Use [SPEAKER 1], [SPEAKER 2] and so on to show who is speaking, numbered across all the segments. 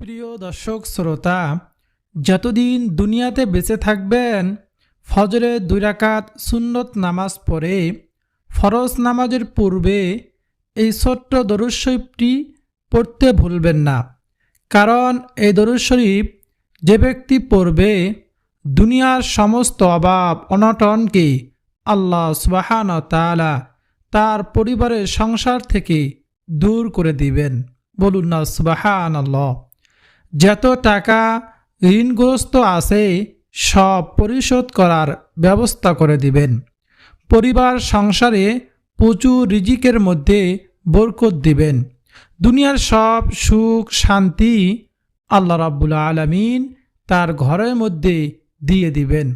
[SPEAKER 1] প্রিয় দর্শক, শ্রোতা, যতদিন দুনিয়াতে বেঁচে থাকবেন, ফজরে দুই রাকাত সুন্নত নামাজ পড়ে, ফরজ নামাজের পূর্বে এই ছোট্ট দরুদ শরীফটি পড়তে ভুলবেন না। কারণ এই দরুদ শরীফ যে ব্যক্তি পড়বে, দুনিয়ার সমস্ত অভাব, অনটনকে আল্লাহ সুবাহান তালা তার পরিবারের সংসার থেকে দূর করে দিবেন। বলুন না সুবাহান আল্লাহ যত টাকা ঋণগ্রস্ত আছে, সব পরিশোধ করার ব্যবস্থা করে দিবেন। পরিবার সংসারে প্রচুর রিজিকের মধ্যে বরকত দিবেন। দুনিয়ার সব সুখ, শান্তি আল্লাহ রাব্বুল আলমিন তার ঘরের মধ্যে দিয়ে দিবেন।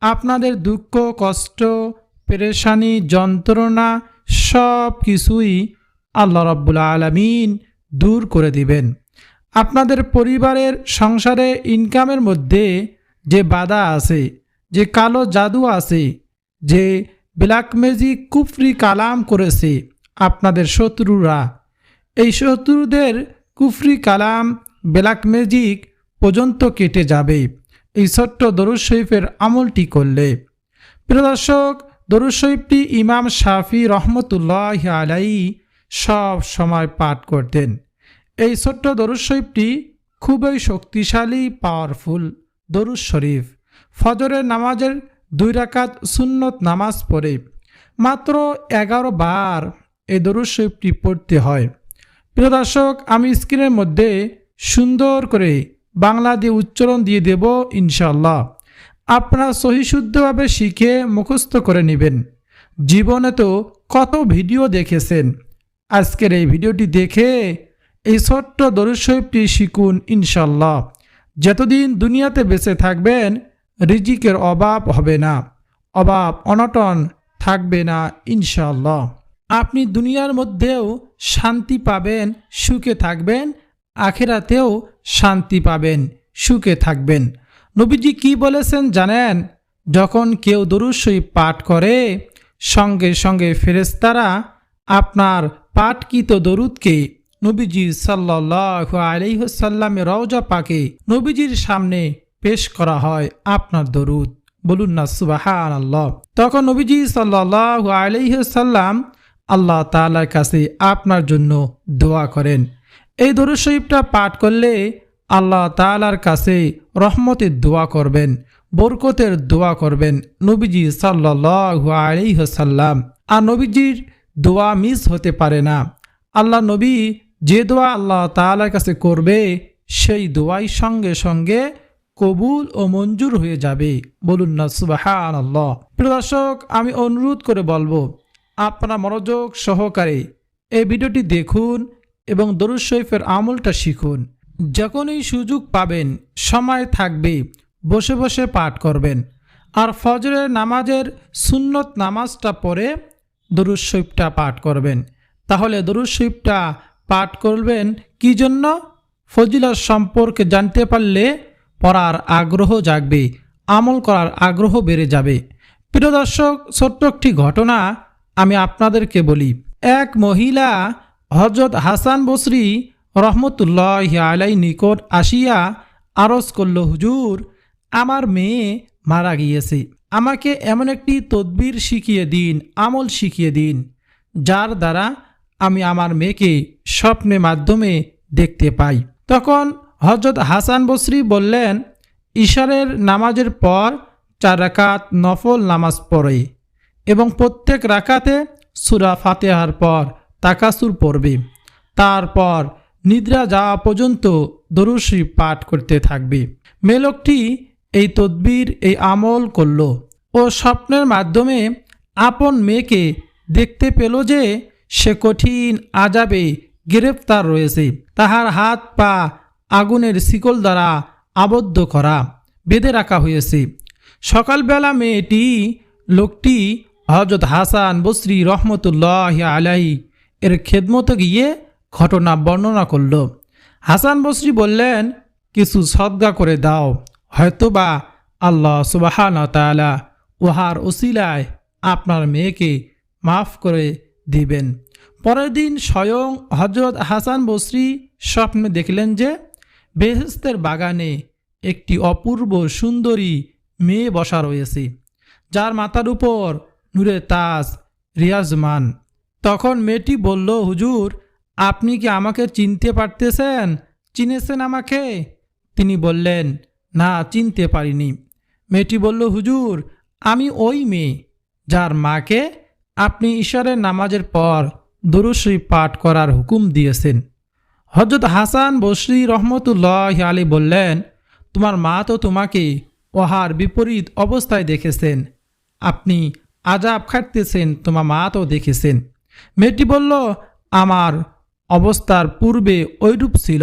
[SPEAKER 1] আপনাদের দুঃখ, কষ্ট, পেরেশানি, যন্ত্রণা সব কিছুই আল্লাহ রাব্বুল আলমিন দূর করে দিবেন। আপনাদের পরিবারের সংসারে ইনকামের মধ্যে যে বাধা আছে, যে কালো জাদু আছে, যে ব্ল্যাক ম্যাজিক কুফরি কালাম করেছে আপনাদের শত্রুরা, এই শত্রুদের কুফরি কালাম ব্ল্যাক ম্যাজিক পর্যন্ত কেটে যাবে। এই ছোট্ট দরুদ শরীফের আমলটি করলে। প্রিয় দর্শক, দরুদ শরীফটি ইমাম শাফি রহমতুল্লাহ আলাই সব সময় পাঠ করতেন। এই ছোট্ট দরুদ শরীফটি খুবই শক্তিশালী পাওয়ারফুল দরুদ শরীফ। ফজরের নামাজের দুই রাকাত সুন্নত নামাজ পড়ে মাত্র এগারো বার এই দরুদ শরীফটি পড়তে হয়। প্রিয় দর্শক, আমি স্ক্রিনের মধ্যে সুন্দর করে বাংলা দিয়ে উচ্চারণ দিয়ে দেব ইনশাল্লাহ আপনারা সহিশুদ্ধভাবে শিখে মুখস্থ করে নেবেন। জীবনে তো কত ভিডিও দেখেছেন। আজকের এই ভিডিওটি দেখে এই ছোট্ট দরুদ শিখুন ইনশাল্লাহ যতদিন দুনিয়াতে বেঁচে থাকবেন, রিজিকের অভাব হবে না। অভাব অনটন থাকবে না ইনশাল্লাহ আপনি দুনিয়ার মধ্যেও শান্তি পাবেন, সুখে থাকবেন, আখেরাতেও শান্তি পাবেন, সুখে থাকবেন। নবীজি কি বলেছেন জানেন? যখন কেউ শরীফ পাঠ করে, সঙ্গে সঙ্গে ফেরেস্তারা আপনার পাঠকৃত দরুদকে নবীজি সাল্লাহ আলিহসাল্লামের রওজা পাকে নবীজির সামনে পেশ করা হয় আপনার দরুদ। বলুন না সুবাহান আল্লাহ তখন নবীজি সাল্লাহ আলিহসাল্লাম আল্লাহ তালার কাছে আপনার জন্য দোয়া করেন। এই দরুদ শরীফটা পাঠ করলে আল্লাহ তালার কাছে রহমতের দোয়া করবেন, বরকতের দোয়া করবেন নবীজি সাল্লাহ আলিহসাল্লাম আর নবীজির দোয়া মিস হতে পারে না। আল্লাহ নবী যে দোয়া আল্লাহ তালার কাছে করবে, সেই দোয়াই সঙ্গে সঙ্গে কবুল ও মঞ্জুর হয়ে যাবে। বলুন না সুবাহান আল্লাহ প্রিয় দর্শক, আমি অনুরোধ করে বলব, আপনারা মনোযোগ সহকারে এই ভিডিওটি দেখুন এবং দরুদ শরীফের আমলটা শিখুন। যখনই সুযোগ পাবেন, সময় থাকবে, বসে বসে পাঠ করবেন। আর ফজরের নামাজের সুন্নত নামাজটা পড়ে দরুদ শরীফটা পাঠ করবেন। তাহলে দরুদ শরীফটা পাঠ করবেন। কি জন্য? ফজিলত সম্পর্কে জানতে পারলে পড়ার আগ্রহ জাগবে, আমল করার আগ্রহ বেড়ে যাবে। প্রিয় দর্শক, ছোট্ট একটি ঘটনা আমি আপনাদেরকে বলি। এক মহিলা হজরত হাসান বসরি রহমতুল্লাহ আলাই নিকট আসিয়া আরজ করল, হুজুর, আমার মেয়ে মারা গিয়েছে। আমাকে এমন একটি তদবির শিখিয়ে দিন, আমল শিখিয়ে দিন, যার দ্বারা আমি আমার মেয়েকে স্বপ্নের মাধ্যমে দেখতে পাই। তখন হজরত হাসান বসরি বললেন, ঈশারের নামাজের পর চার রাকাত নফল নামাজ পড়ে এবং প্রত্যেক রাকাতে সুরা ফাতেহার পর তাকাসুর পড়বে। তারপর নিদ্রা যাওয়া পর্যন্ত দরুশ্রী পাঠ করতে থাকবে। মেলোকটি এই তদবির, এই আমল করল ও স্বপ্নের মাধ্যমে আপন মেয়েকে দেখতে পেল যে সে কঠিন আজাবে গ্রেফতার রয়েছে। তাহার হাত পা আগুনের শিকল দ্বারা আবদ্ধ করা, বেঁধে রাখা হয়েছে। সকালবেলা মেয়েটি, লোকটি হজরত হাসান বসরি রহমতুল্লাহ আলাই এর খেদমতো গিয়ে ঘটনা বর্ণনা করল। হাসান বসরি বললেন, কিছু সদ্গা করে দাও, হয়তোবা আল্লাহ সুবাহান তালা উহার ওসিলায় আপনার মেয়েকে মাফ করে দিবেন। পরের দিন স্বয়ং হজরত হাসান বসরি স্বপ্নে দেখলেন যে বেহেস্তের বাগানে একটি অপূর্ব সুন্দরী মেয়ে বসা রয়েছে, যার মাথার উপর নূরে তাজ রিয়াজমান তখন মেয়েটি বলল, হুজুর, আপনি কি আমাকে চিনতে পারতেছেন? চিনেছেন আমাকে? তিনি বললেন, না, চিনতে পারিনি। মেয়েটি বলল, হুজুর, আমি ওই মেয়ে যার মাকে আপনি ঈশ্বরের নামাজের পর দুরুশ্রী পাঠ করার হুকুম দিয়েছেন। হজরত হাসান বসরি রহমতুল্লাহ আলী বললেন, তোমার মা তো তোমাকে ওহার বিপরীত অবস্থায় দেখেছেন। আপনি আজাব খাটতেছেন, তোমার মা তো দেখেছেন। মেয়েটি বলল, আমার অবস্থার পূর্বে ওইরূপ ছিল,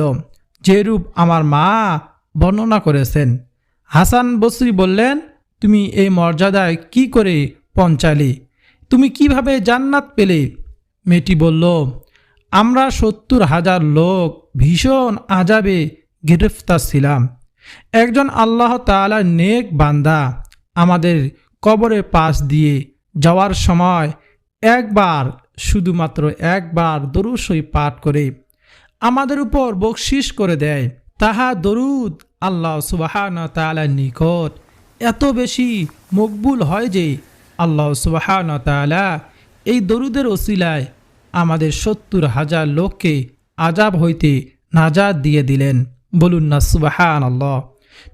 [SPEAKER 1] যেরূপ আমার মা বর্ণনা করেছেন। হাসান বসরি বললেন, তুমি এই মর্যাদায় কি করে পৌঁছালে? তুমি কীভাবে জান্নাত পেলে? মেয়েটি বলল, আমরা সত্তর হাজার লোক ভীষণ আজাবে গ্রেফতার ছিলাম। একজন আল্লাহ তাআলার নেক বান্দা আমাদের কবরের পাশ দিয়ে যাওয়ার সময় একবার, শুধুমাত্র একবার দরুসই পাঠ করে আমাদের উপর বকশিস করে দেয়। তাহা দরুদ আল্লাহ সুবাহান তালার নিকট এত বেশি মকবুল হয় যে আল্লাহ সুবাহান তালা এই দরুদের ওসিলায় আমাদের সত্তর হাজার লোককে আজাব হইতে নাজাদ দিয়ে দিলেন। বলুন না সুবাহান আল্লাহ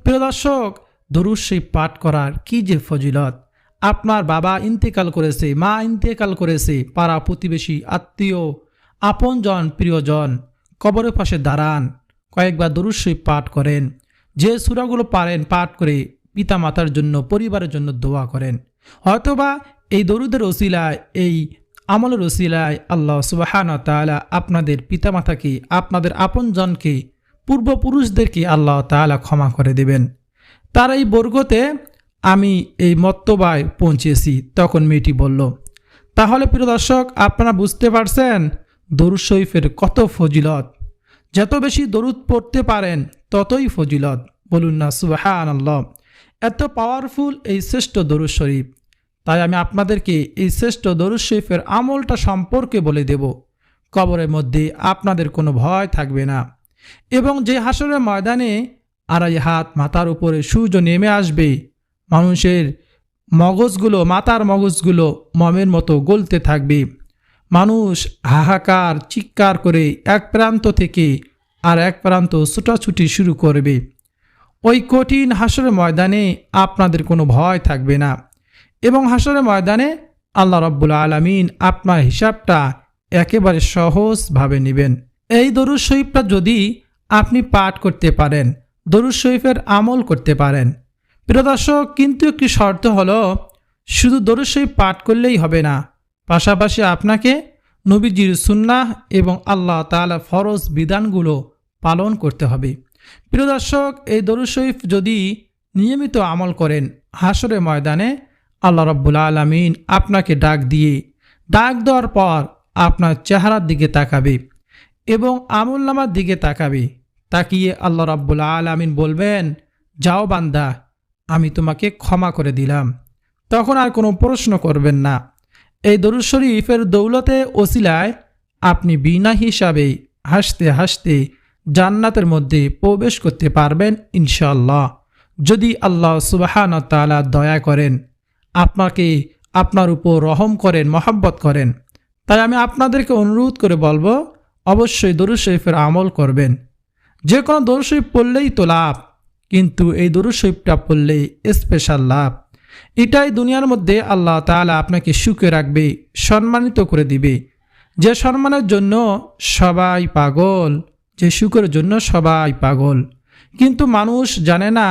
[SPEAKER 1] প্রিয় দর্শক, দরুদ পাঠ করার কি যে ফজিলত। আপনার বাবা ইন্তেকাল করেছে, মা ইন্তেকাল করেছে, পাড়া প্রতিবেশী, আত্মীয়, আপনজন, প্রিয়জন, কবরের পাশে দাঁড়ান, কয়েকবার দরুদ শরীফ পাঠ করেন। যে সুরাগুলো পারেন, পাঠ করে পিতামাতার জন্য, পরিবারের জন্য দোয়া করেন। হয়তোবা এই দরুদের ওসিলায়, এই আমলের ওসিলায় আল্লাহ সুবাহান তালা আপনাদের পিতামাতাকে, আপনাদের আপনজনকে, পূর্বপুরুষদেরকে আল্লাহ তালা ক্ষমা করে দেবেন। তার এই বর্গতে আমি এই মত্তবায় পৌঁছেছি, তখন মেয়েটি বলল, তাহলে প্রিয় দর্শক, আপনারা বুঝতে পারছেন দরুদ শরীফের কত ফজিলত। যত বেশি দরুদ পড়তে পারেন, ততই ফজিলত। বলুন না সুবাহান আল্লাহ এত পাওয়ারফুল এই শ্রেষ্ঠ দরুদ শরীফ। তাই আমি আপনাদেরকে এই শ্রেষ্ঠ দরুদ শরীফের আমলটা সম্পর্কে বলে দেব। কবরের মধ্যে আপনাদের কোনো ভয় থাকবে না। এবং যে হাসরের ময়দানে আড়াই হাত মাথার উপরে সূর্য নেমে আসবে, মানুষের মগজগুলো, মাথার মগজগুলো মমের মতো গলতে থাকবে। মানুষ হাহাকার, চিৎকার করে এক প্রান্ত থেকে আর এক প্রান্ত ছুটাছুটি শুরু করবে। ওই কঠিন হাসরের ময়দানে আপনাদের কোনো ভয় থাকবে না। এবং হাসরের ময়দানে আল্লাহ রব্বুল আলমিন আপনার হিসাবটা একেবারে সহজভাবে নেবেন। এই দরুদ শরীফটা যদি আপনি পাঠ করতে পারেন, দরুদ শরীফের আমল করতে পারেন। প্রিয় দর্শক, কিন্তু একটি শর্ত হলো, শুধু দরুদ শরীফ পাঠ করলেই হবে না। পাশাপাশি আপনাকে নবীজির সুন্নাহ এবং আল্লাহ তালা ফরজ বিধানগুলো পালন করতে হবে। প্রিয় দর্শক, এই দরুদ শরীফ যদি নিয়মিত আমল করেন হাসরে ময়দানে, আল্লাহ রব্বুল আলমিন আপনাকে ডাক দিয়ে ডাক দেওয়ার পর আপনার চেহারার দিকে তাকাবে এবং আমল নামার দিকে তাকাবে। তাকিয়ে আল্লাহ রব্বুল আলমিন বলবেন, যাও বান্দা, আমি তোমাকে ক্ষমা করে দিলাম। তখন আর কোনো প্রশ্ন করবেন না। এই দরুদ শরীফের দৌলতে ওসিলায় আপনি বিনা হিসাবে হাসতে হাসতে জান্নাতের মধ্যে প্রবেশ করতে পারবেন ইনশাল্লাহ যদি আল্লাহ সুবাহান তালা দয়া করেন, আপনাকে আপনার উপর রহম করেন, মহব্বত করেন তাই আমি আপনাদেরকে অনুরোধ করে বলব, অবশ্যই দরুদ শরীফের আমল করবেন। যে কোনো দরুদ শরীফ পড়লেই তো লাভ, কিন্তু এই দরুদ শরীফটা পড়লেই স্পেশাল লাভ। এটাই দুনিয়ার মধ্যে আল্লাহ তালা আপনাকে সুখে রাখবে, সম্মানিত করে দিবে। যে সম্মানের জন্য সবাই পাগল যে সুখের জন্য সবাই পাগল। কিন্তু মানুষ জানে না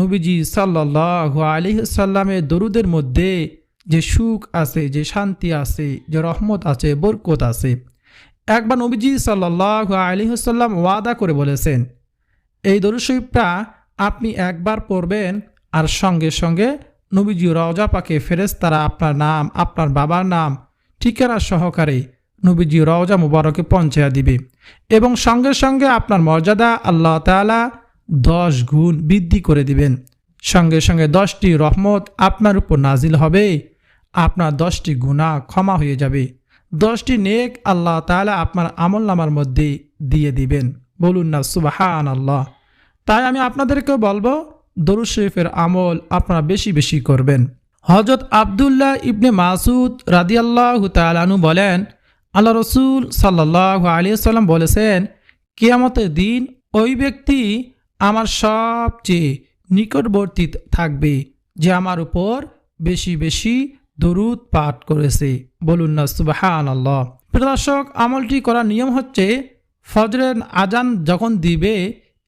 [SPEAKER 1] নবীজি সাল্লাহ আলি সাল্লামের দরুদের মধ্যে যে সুখ আছে, যে শান্তি আছে, যে রহমত আছে, বরকত আছে। একবার নবীজি সাল্লাহ আলি সাল্লাম ওয়াদা করে বলেছেন, এই দরুদ শরীফটা আপনি একবার পড়বেন আর সঙ্গে সঙ্গে নবীজি রওজা পাকে ফেরেস্তারা আপনার নাম, আপনার বাবার নাম, ঠিকানা সহকারে নবীজি রওজা মুবারকে পৌঁছায়া দিবে। এবং সঙ্গে সঙ্গে আপনার মর্যাদা আল্লাহ তালা দশ গুণ বৃদ্ধি করে দিবেন। সঙ্গে সঙ্গে দশটি রহমত আপনার উপর নাজিল হবে। আপনার দশটি গুণা ক্ষমা হয়ে যাবে। দশটি নেক আল্লাহ তালা আপনার আমল নামার মধ্যে দিয়ে দিবেন। বলুন না সুবাহান আল্লাহ তাই আমি আপনাদেরকে বলব, দরুদ শরীফের আমল আপনারা বেশি বেশি করবেন। হজরত আবদুল্লাহ ইবনে মাসুদ রাদিয়াল্লাহ তালানু বলেন আল্লাহ রসুল সাল্লাহ আলিয়া সাল্লাম বলেছেন, কেয়ামতের দিন ওই ব্যক্তি আমার সবচেয়ে নিকটবর্তী থাকবে যে আমার উপর বেশি বেশি দরুদ পাঠ করেছে। বলুন না সুবাহান আল্লাহ প্রদর্শক আমলটি করার নিয়ম হচ্ছে, ফজরের আজান যখন দিবে,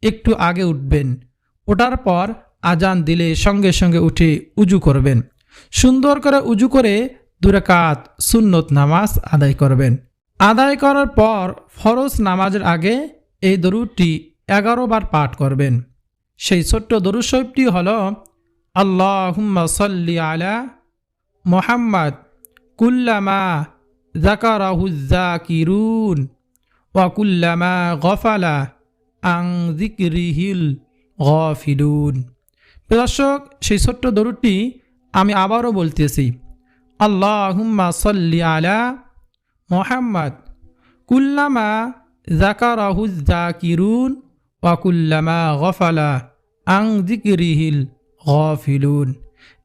[SPEAKER 1] একটু আগে উঠবেন। ওঠার পর আজান দিলে সঙ্গে সঙ্গে উঠে উজু করবেন। সুন্দর করে উজু করে দুরাকাত সুন্নত নামাজ আদায় করবেন। আদায় করার পর ফরজ নামাজের আগে এই দরুদটি এগারো বার পাঠ করবেন। সেই ছোট্ট দরুদ হল, আল্লাহুম্মা সাল্লি আলা মোহাম্মদ কুল্লামা জাকারাহুজাকিরুন ওয়াকুল্লামা গফালা আং জিক্রিহিল গফিলুন। দর্শক, সেই ছোট্ট দরুদটি আমি আবারও বলতেছি আল্লাহুম্মা সাল্লি আলা মোহাম্মদ। কুল্লামা জাকারাহুজাকিরুন ওয়াকুল্লামা গফালা আং জিক্রিহিল গফিলুন।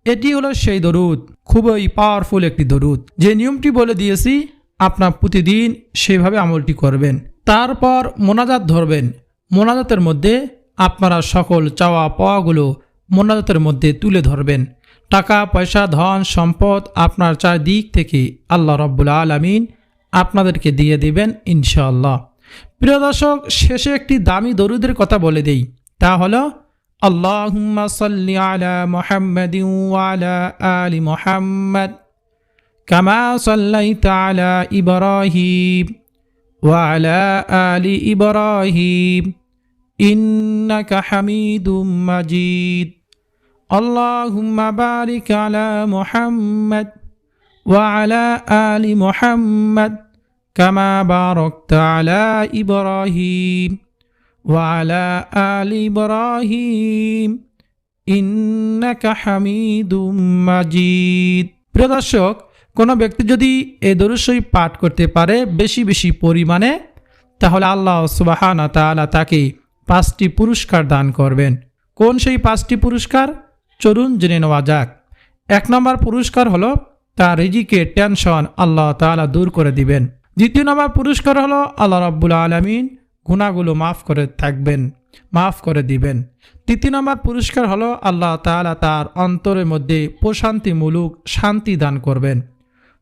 [SPEAKER 1] এটি হলো সেই দরুদ, খুবই পাওয়ারফুল একটি দরুদ। যে নিয়মটি বলে দিয়েছি, আপনার প্রতিদিন সেভাবে আমলটি করবেন। তারপর মোনাজাত ধরবেন। মোনাজাতের মধ্যে আপনারা সকল চাওয়া পাওয়াগুলো মোনাজাতের মধ্যে তুলে ধরবেন। টাকা, পয়সা, ধন, সম্পদ আপনার চারদিক থেকে আল্লাহ রব্বুল আলমিন আপনাদেরকে দিয়ে দেবেন ইনশাআল্লাহ। প্রিয় দর্শক, শেষে একটি দামি দরুদের কথা বলে দেই। তা হল আল্লাহ সাল্লি আলা আলি কামা আলা ইব্রাহিম ওয়া আলি ইব্রাহিম ইন্নাকা হামিদুম মাজিদ। اللهم بارك على محمد وعلى آل محمد كما باركت على إبراهيم وعلى آل إبراهيم إنك حميد مجيد প্রিয় দর্শক কোনো ব্যক্তি যদি এ দরুসই পাঠ করতে পারে বেশি বেশি পরিমাণে তাহলে আল্লাহ সুবাহানা তাআলা তাকে পাঁচটি পুরস্কার দান করবেন কোন সেই পাঁচটি পুরস্কার চলুন জেনে নেওয়া যাক। এক নম্বর পুরস্কার হলো তার রিজিকে টেনশন আল্লাহ তালা দূর করে দিবেন। দ্বিতীয় নম্বর পুরস্কার হলো আল্লাহ রাব্বুল আলমিন গুণাগুলো মাফ করে থাকবেন মাফ করে দিবেন। তৃতীয় নম্বর পুরস্কার হলো আল্লাহ তাআলা তার অন্তরের মধ্যে প্রশান্তিমূলক শান্তি দান করবেন।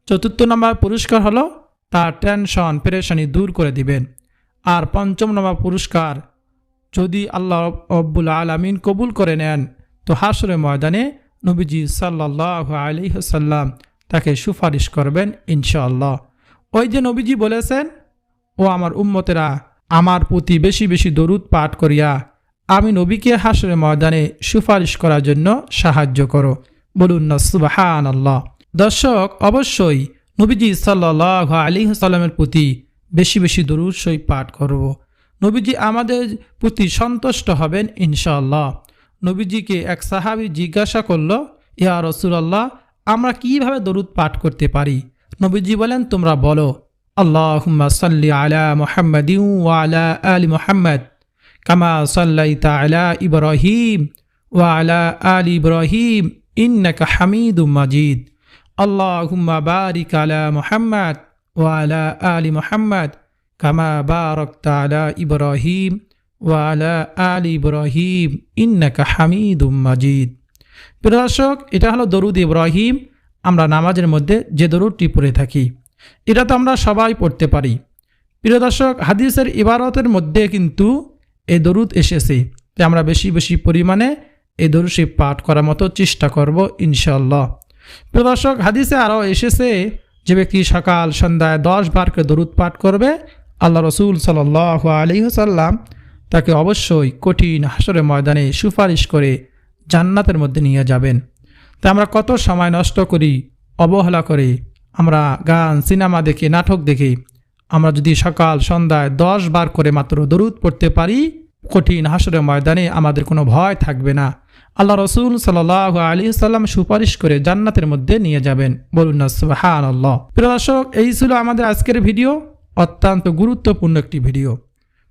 [SPEAKER 1] চতুর্থ নম্বর পুরস্কার হলো তার টেনশন, পেরেশানি দূর করে দিবেন। আর পঞ্চম নম্বর পুরস্কার যদি আল্লাহ রব্বুল আলমিন কবুল করে নেন তো হাসরে ময়দানে নবীজি সাল্লাহ আলি সাল্লাম তাকে সুপারিশ করবেন ইনশাআল্লাহ। ওই যে নবীজি বলেছেন, ও আমার উম্মতেরা, আমার প্রতি বেশি বেশি দরুদ পাঠ করিয়া আমি নবীকে হাসরে ময়দানে সুপারিশ করার জন্য সাহায্য করো। বলুন না সুবাহান আল্লাহ দর্শক, অবশ্যই নবীজি সাল্লাহ আলী সাল্লামের প্রতি বেশি বেশি দরুদ সই পাঠ করব। নবীজি আমাদের প্রতি সন্তুষ্ট হবেন ইনশাআল্লাহ। নবীজিকে এক সাহাবি জিজ্ঞাসা করল, ইয়া রসুলাল্লাহ, আমরা কীভাবে দরুদ পাঠ করতে পারি? নবীজি বলেন, তোমরা বলো, আল্লাহুম্মা সাল্লি আলা মুহাম্মাদ ওয়ালা আলি মুহাম্মদ, কামা সাল্লাইতা আলা ইব্রাহিম ওয়ালা আলি ইব্রাহিম, ইন্নাকা হামিদুম মাজিদ। আল্লাহুম্মা বারিক আলা মুহাম্মদ ওয়ালা আলি মোহাম্মদ, কামা বারাকতা আলা ইব্রাহিম। ওয়ালা আলি ইব্রাহিম ইন্নাকা হামিদুম মাজিদ। প্রিয় দর্শক, এটা হলো দরুদ ইব্রাহিম। আমরা নামাজের মধ্যে যে দরুদটি পড়ে থাকি, এটা তো আমরা সবাই পড়তে পারি। প্রিয় দর্শক, হাদিসের ইবারতের মধ্যে কিন্তু এই দরুদ এসেছে। যে আমরা বেশি বেশি পরিমাণে এই দরুদ পাঠ করার মতো চেষ্টা করব ইনশাল্লাহ প্রিয় দর্শক, হাদিসে আরও এসেছে যে ব্যক্তি সকাল সন্ধ্যায় দশ বার করে দরুদ পাঠ করবে, আল্লাহ রসুল সাল আলী সাল্লাম তাকে অবশ্যই কঠিন হাসরে ময়দানে সুপারিশ করে জান্নাতের মধ্যে নিয়ে যাবেন। তা আমরা কত সময় নষ্ট করি, অবহেলা করে, আমরা গান, সিনেমা দেখে, নাটক দেখে, আমরা যদি সকাল, সন্ধ্যায় দশ বার করে মাত্র দরুদ পড়তে পারি, কঠিন হাসরের ময়দানে আমাদের কোনো ভয় থাকবে না। আল্লাহ রসুল সাল আলী সাল্লাম সুপারিশ করে জান্নাতের মধ্যে নিয়ে যাবেন। বলুন না সুহান আল্লাহ প্রিয় দর্শক, এই ছিল আমাদের আজকের ভিডিও, অত্যন্ত গুরুত্বপূর্ণ একটি ভিডিও।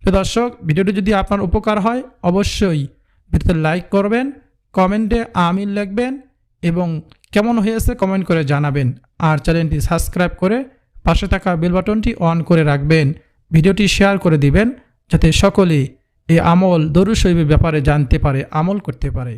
[SPEAKER 1] তো দর্শক, ভিডিওটি যদি আপনার উপকার হয়, অবশ্যই ভিডিওতে লাইক করবেন, কমেন্টে আমিন লিখবেন এবং কেমন হয়েছে কমেন্ট করে জানাবেন। আর চ্যানেলটি সাবস্ক্রাইব করে পাশে থাকা বেল বাটনটি অন করে রাখবেন, ভিডিওটি শেয়ার করে দিবেন, যাতে সকলে এই আমল দরুশৈবের ব্যাপারে জানতে পারে, আমল করতে পারে।